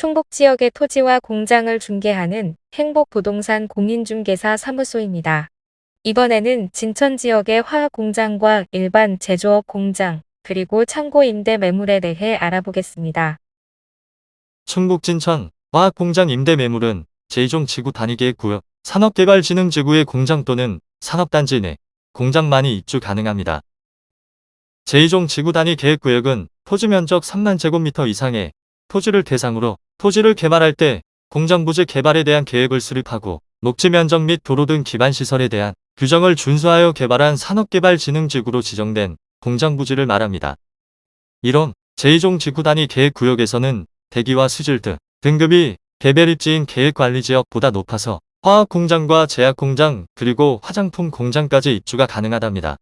충북 지역의 토지와 공장을 중개하는 행복부동산 공인중개사 사무소입니다. 이번에는 진천 지역의 화학 공장과 일반 제조업 공장, 그리고 창고 임대 매물에 대해 알아보겠습니다. 충북 진천 화학공장 임대 매물은 제2종 지구 단위계획 구역 산업개발진흥지구의 공장 또는 산업단지 내 공장만이 입주 가능합니다. 제2종 지구 단위 계획구역은 토지 면적 3만 제곱미터 이상의 토지를 대상으로 토지를 개발할 때 공장 부지 개발에 대한 계획을 수립하고 녹지 면적 및 도로 등 기반 시설에 대한 규정을 준수하여 개발한 산업개발진흥지구로 지정된 공장 부지를 말합니다. 이런 제2종 지구 단위 계획구역에서는 대기와 수질 등 등급이 개별 입지인 계획관리지역보다 높아서 화학공장과 제약공장 그리고 화장품 공장까지 입주가 가능하답니다.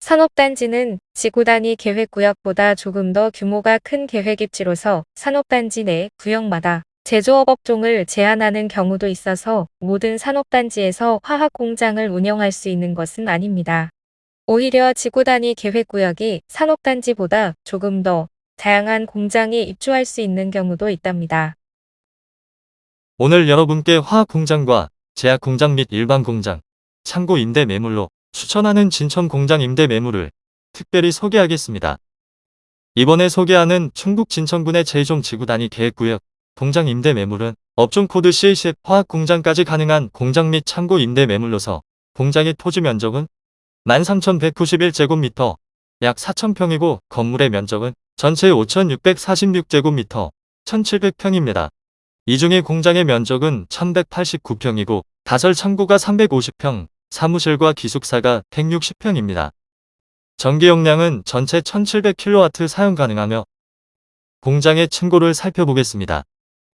산업단지는 지구 단위 계획구역보다 조금 더 규모가 큰 계획입지로서 산업단지 내 구역마다 제조업 업종을 제한하는 경우도 있어서 모든 산업단지에서 화학공장을 운영할 수 있는 것은 아닙니다. 오히려 지구 단위 계획구역이 산업단지보다 조금 더 다양한 공장이 입주할 수 있는 경우도 있답니다. 오늘 여러분께 화학공장과 제약공장 및 일반 공장, 창고 임대 매물로 추천하는 진천 공장 임대 매물을 특별히 소개하겠습니다. 이번에 소개하는 충북 진천군의 제2종 지구 단위 계획구역 공장 임대 매물은 업종 코드 C10 화학 공장까지 가능한 공장 및 창고 임대 매물로서 공장의 토지 면적은 13,191제곱미터, 약 4,000평이고 건물의 면적은 전체 5,646제곱미터, 1,700평입니다. 이 중에 공장의 면적은 1189평이고 다설 창고가 350평, 사무실과 기숙사가 160평입니다. 전기 용량은 전체 1700kW 사용 가능하며 공장의 층고를 살펴보겠습니다.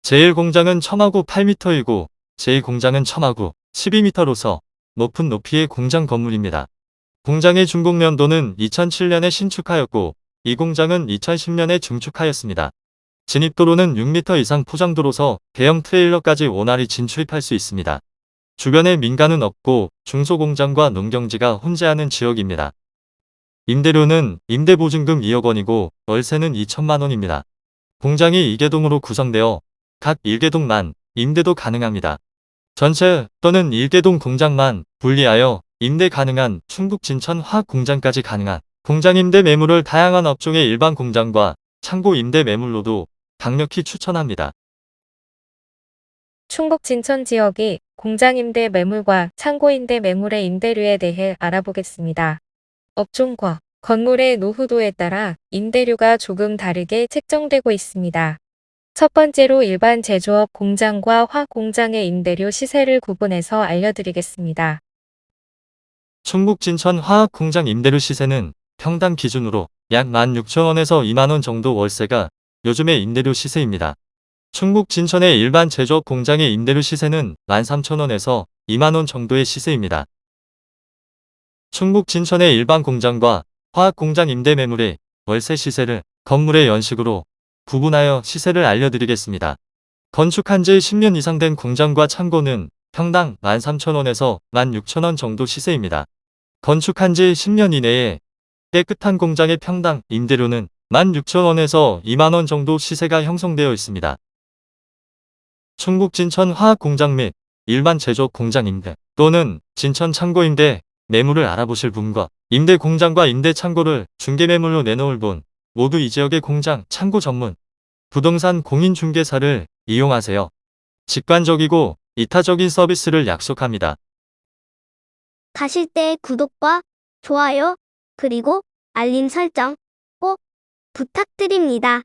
제1공장은 첨하구 8m이고 제2공장은 첨하구 12m로서 높은 높이의 공장 건물입니다. 공장의 준공 연도는 2007년에 신축하였고 이 공장은 2010년에 중축하였습니다. 진입도로는 6m 이상 포장도로서 대형 트레일러까지 원활히 진출입할 수 있습니다. 주변에 민가는 없고 중소공장과 농경지가 혼재하는 지역입니다. 임대료는 임대보증금 2억 원이고 월세는 2천만 원입니다. 공장이 2개동으로 구성되어 각 1개동만 임대도 가능합니다. 전체 또는 1개동 공장만 분리하여 임대 가능한 충북 진천 화학 공장까지 가능한 공장 임대 매물을 다양한 업종의 일반 공장과 창고 임대 매물로도 강력히 추천합니다. 충북 진천 지역이 공장 임대 매물과 창고 임대 매물의 임대료에 대해 알아보겠습니다. 업종과 건물의 노후도에 따라 임대료가 조금 다르게 책정되고 있습니다. 첫 번째로 일반 제조업 공장과 화공장의 임대료 시세를 구분해서 알려드리겠습니다. 충북 진천 화학공장 임대료 시세는 평당 기준으로 약 16,000원에서 2만원 정도 월세가 요즘의 임대료 시세입니다. 충북 진천의 일반 제조업 공장의 임대료 시세는 13,000원에서 2만원 정도의 시세입니다. 충북 진천의 일반 공장과 화학공장 임대 매물의 월세 시세를 건물의 연식으로 구분하여 시세를 알려드리겠습니다. 건축한 지 10년 이상 된 공장과 창고는 평당 13,000원에서 16,000원 정도 시세입니다. 건축한 지 10년 이내에 깨끗한 공장의 평당 임대료는 16,000원에서 2만원 정도 시세가 형성되어 있습니다. 충북 진천 화학공장 및 일반 제조업 공장 임대 또는 진천 창고 임대 매물을 알아보실 분과 임대 공장과 임대 창고를 중개 매물로 내놓을 분 모두 이 지역의 공장, 창고 전문 부동산 공인중개사를 이용하세요. 직관적이고 이타적인 서비스를 약속합니다. 가실 때 구독과 좋아요, 그리고 알림 설정 꼭 부탁드립니다.